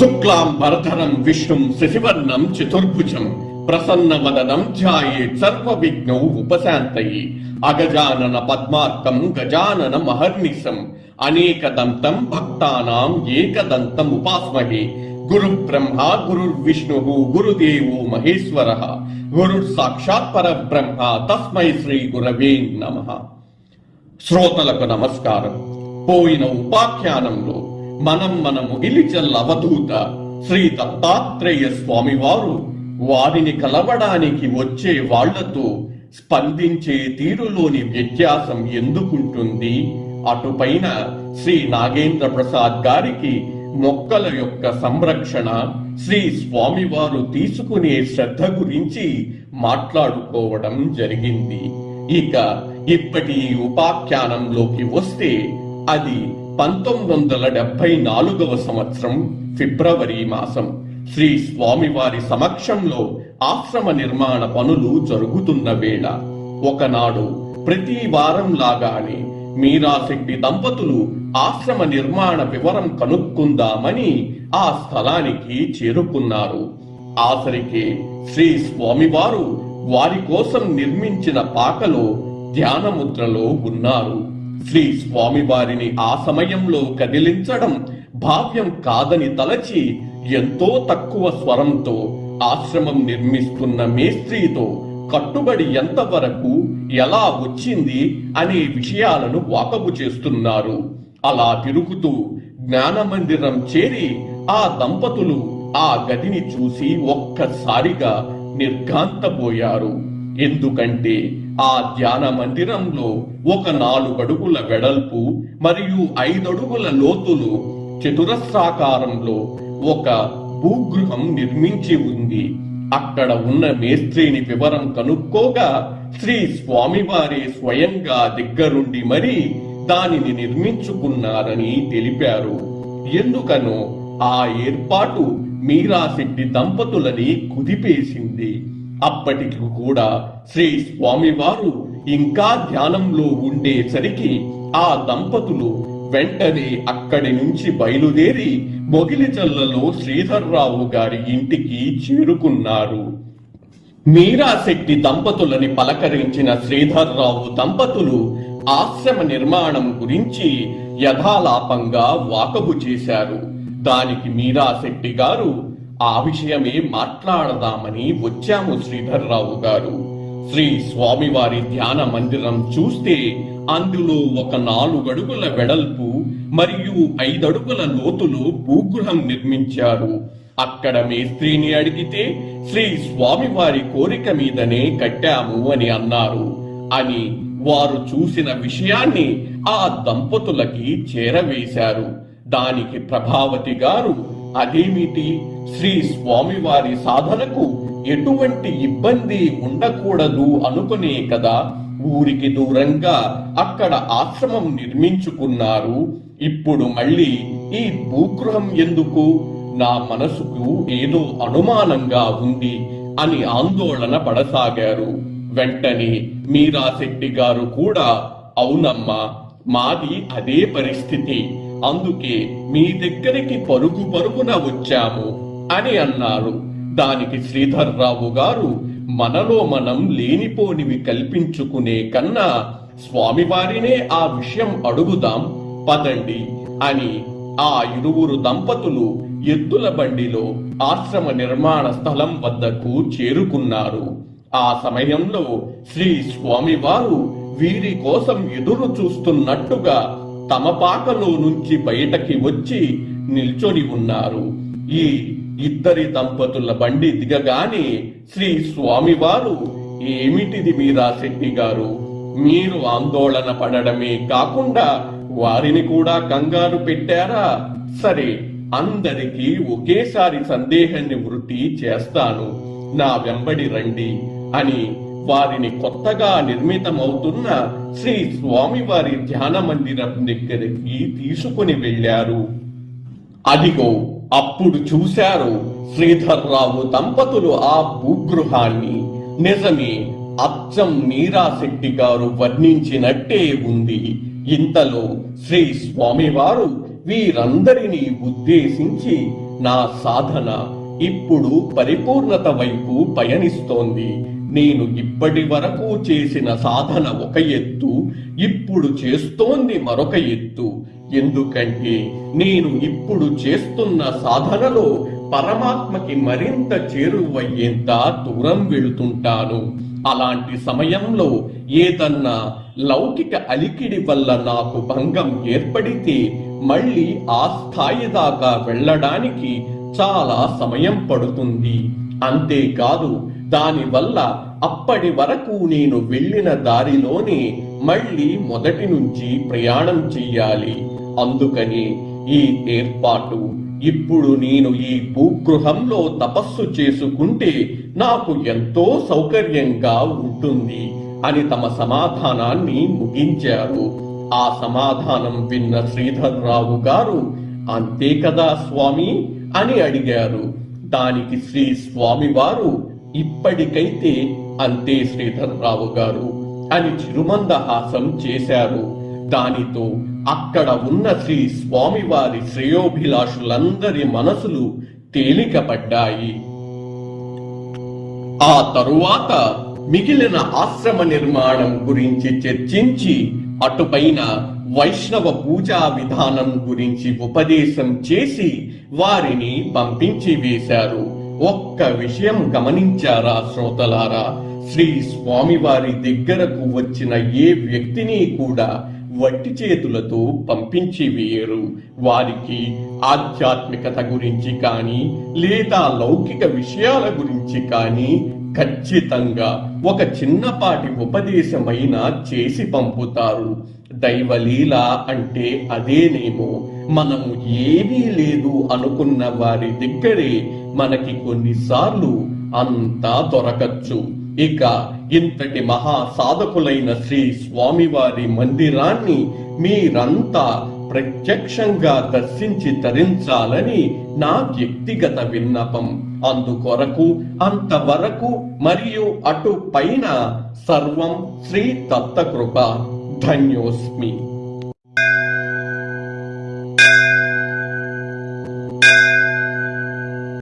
శుక్లాం భరధరం విష్ణుం శశివర్ణం చతుర్భుజం ప్రసన్న వదనం ధ్యాయే సర్వ విఘ్నౌ ఉపశాంతయే. అగజానన పద్మార్కం గజానన మహర్నిశం అనేకదంతం భక్తానాం ఏకదంతం ఉపాస్మహే గురు బ్రహ్మ గురుర్విష్ణు గురుదేవో మహేశ్వర గురుర్ సాక్షాత్ పరబ్రహ్మ తస్మై శ్రీ గురవే నమ శ్రోతలకు నమస్కారం పోయిన ఉపాఖ్యానంలో మనం మనము ఇలిచల్ అవధూత శ్రీ దత్తాత్రేయ స్వామివారు వారిని కలవడానికి వచ్చే వాళ్ళతో స్పందించే తీరులోని వ్యత్యాసం ఎందుకుంటుంది? అటుపైన శ్రీ నాగేంద్ర ప్రసాద్ గారికి మొక్కల యొక్క సంరక్షణ శ్రీ స్వామివారు తీసుకునే శ్రద్ధ గురించి మాట్లాడుకోవడం జరిగింది. ఇక ఇప్పటి ఉపాఖ్యానంలోకి వస్తే అది పంతొమ్మిది వందల డెబ్బై నాలుగవ సంవత్సరం ఫిబ్రవరి మాసం. శ్రీ స్వామివారి సమక్షంలో ఆశ్రమ నిర్మాణ పనులు జరుగుతున్న వేళ ఒకనాడు ప్రతి వారం లాగానే మీరాశెట్టి దంపతులు ఆశ్రమ నిర్మాణ వివరం కనుక్కుందామని ఆ స్థలానికి చేరుకున్నారు. ఆసరికి శ్రీ స్వామివారు వారి కోసం నిర్మించిన పాకలో ధ్యానముద్రలో ఉన్నారు. శ్రీ స్వామివారిని ఆ సమయంలో కదిలించడం భావ్యం కాదని తలచి ఎంతో తక్కువ స్వరంతో ఆశ్రమం నిర్మిస్తున్న మేస్త్రీతో కట్టుబడి ఎంతవరకు ఎలా వచ్చింది అనే విషయాలను వాకబు చేస్తున్నారు. అలా తిరుగుతూ జ్ఞానమందిరం చేరి ఆ దంపతులు ఆ గదిని చూసి ఒక్కసారిగా నిర్ఘాంతపోయారు. ఎందుకంటే ఆ ధ్యాన మందిరంలో ఒక నాలుగడుగుల వెడల్పు మరియు ఐదడుగుల లోతులు చతురస్రాకారంలో ఒక భూగృహం నిర్మించి ఉంది. అక్కడ ఉన్న మేస్త్రిని వివరం కనుక్కోగా శ్రీ స్వామివారే స్వయంగా దగ్గరుండి మరి దానిని నిర్మించుకున్నారని తెలిపారు. ఎందుకనో ఆ ఏర్పాటు మీరాశెట్టి దంపతులని కుదిపేసింది. అప్పటికి కూడా శ్రీ స్వామివారు ఇంకా ధ్యానంలో ఉండేసరికి ఆ దంపతులు వెంటనే అక్కడి నుంచి బయలుదేరి మొగిలిచల్లలో శ్రీధర్రావు గారి ఇంటికి చేరుకున్నారు. మీరాశెట్టి దంపతులని పలకరించిన శ్రీధర్రావు దంపతులు ఆశ్రమ నిర్మాణం గురించి యథాలాపంగా వాకబు చేశారు. దానికి మీరాశెట్టి గారు ఆ విషయమే మాట్లాడదామని వచ్చాము శ్రీధర్రావు గారు. శ్రీ స్వామివారి ధ్యాన మందిరం చూస్తే అందులో ఒక నాలుగడుగుల వెడల్పు మరియు ఐదడుగుల లోతులో భూగృహం నిర్మించారు. అక్కడ మేస్త్రిని అడిగితే శ్రీ స్వామివారి కోరిక మీదనే కట్టాము అని అన్నారు. అని వారు చూసిన విషయాన్ని ఆ దంపతులకి చేరవేశారు. దానికి ప్రభావతి గారు అదేమిటి? శ్రీ స్వామివారి సాధనకు ఎటువంటి ఇబ్బంది ఉండకూడదు అనుకునే కదా. ఊరికి దూరంగా అక్కడ ఆశ్రమం నిర్మించుకున్నారు. ఇప్పుడు మళ్ళీ ఈ భూగృహం ఎందుకు? నా మనసుకు ఏదో అనుమానంగా ఉంది అని ఆందోళన పడసాగారు. వెంటనే మీరాశెట్టి గారు కూడా అవునమ్మా మాది అదే పరిస్థితి. అందుకే మీ దగ్గరికి పరుగు పరుగున వచ్చాము అని అన్నారు. దానికి శ్రీధర్రావు గారు మనలో మనం లేనిపోనివి కల్పించుకునే కన్నా స్వామివారినే ఆ విషయం అడుగుదాం పదండి అని ఆ ఇరువురు దంపతులు ఎద్దుల బండిలో ఆశ్రమ నిర్మాణ స్థలం వద్దకు చేరుకున్నారు. ఆ సమయంలో శ్రీ స్వామివారు వీరి కోసం ఎదురు చూస్తున్నట్టుగా తమ పాకలో నుంచి బయటకి వచ్చి నిల్చొని ఉన్నారు. ఈ ఇద్దరి దంపతుల బండి దిగగానే శ్రీ స్వామివారు ఏమిటిది మీరా శెట్టి గారు? మీరు ఆందోళన పడడమే కాకుండా వారిని కూడా కంగారు పెట్టారా? సరే అందరికీ ఒకేసారి సందేహ నివృత్తి చేస్తాను. నా వెంబడి రండి అని వారిని కొత్తగా నిర్మితమవుతున్న శ్రీ స్వామివారి ధ్యాన మందిరం దగ్గరికి తీసుకుని వెళ్ళారు. అదిగో అప్పుడు చూశారు శ్రీధర్రావు దంపతులు ఆ భూగృహాన్ని. నిజమే అచ్చం మీరా శెట్టి గారు వర్ణించినట్టే ఉంది. ఇంతలో శ్రీ స్వామివారు వీరందరినీ ఉద్దేశించి నా సాధన ఇప్పుడు పరిపూర్ణత వైపు పయనిస్తోంది. నేను ఇప్పటి వరకు చేసిన సాధన ఒక ఎత్తు ఇప్పుడు చేస్తోంది మరొక ఎత్తు. ఎందుకంటే నేను ఇప్పుడు చేస్తున్న సాధనలో పరమాత్మకి మరింత చేరువయ్యేంత దూరం వెళుతుంటాను. అలాంటి సమయంలో ఏదన్నా లౌకిక అలికిడి వల్ల నాకు భంగం ఏర్పడితే మళ్ళీ ఆ స్థాయి దాకా వెళ్ళడానికి చాలా సమయం పడుతుంది. అంతేకాదు దానివల్ల అప్పటి వరకు నేను వెళ్ళిన దారిలోనే మళ్ళీ మొదటి నుంచి ప్రయాణం చెయ్యాలి. అందుకని ఈ ఏర్పాటు ఇప్పుడు నేను ఈ భూగృహంలో తపస్సు చేసుకుంటే నాకు ఎంతో సౌకర్యంగా ఉంటుంది అని తమ సమాధానాన్ని ముగించారు. ఆ సమాధానం విన్న శ్రీధర్రావు గారు అంతే కదా స్వామి? అని అడిగారు. దానికి శ్రీ స్వామివారు ఇప్పటికైతే అంతే శ్రీధర్రావు గారు అని చిరుమందహాసం చేశారు. దానితో అక్కడ ఉన్న శ్రీ స్వామివారి శ్రేయోభిలాషులందరి మనసులు తేలికపడ్డాయి. ఆ తరువాత మిగిలిన ఆశ్రమ నిర్మాణం గురించి చర్చించి అటుపైన వైష్ణవ పూజా విధానం గురించి ఉపదేశం చేసి వారిని పంపించి వేశారు. ఒక్క విషయం గమనించారా శ్రోతలారా? శ్రీ స్వామివారి దగ్గరకు వచ్చిన ఏ వ్యక్తిని కూడా వట్టి చేతులతో పంపించి వేయరు. వారికి ఆధ్యాత్మికత గురించి కానీ లేదా లౌకిక విషయాల గురించి కానీ ఖచ్చితంగా ఒక చిన్నపాటి ఉపదేశమైన చేసి పంపుతారు. దైవలీల అంటే అదేనేమో మనము ఏమీ లేదు అనుకున్న వారి దగ్గరే మనకి కొన్నిసార్లు అంతా దొరకచ్చు. ఇక ఇంతటి మహా సాధకులైన శ్రీ స్వామివారి మందిరాన్ని మీరంతా ప్రత్యక్షంగా దర్శించి తరించాలని నా వ్యక్తిగత విన్నపం. అందుకొరకు అంతవరకు మరియు అటు పైన సర్వం శ్రీ దత్తకృప ధన్యోస్మి.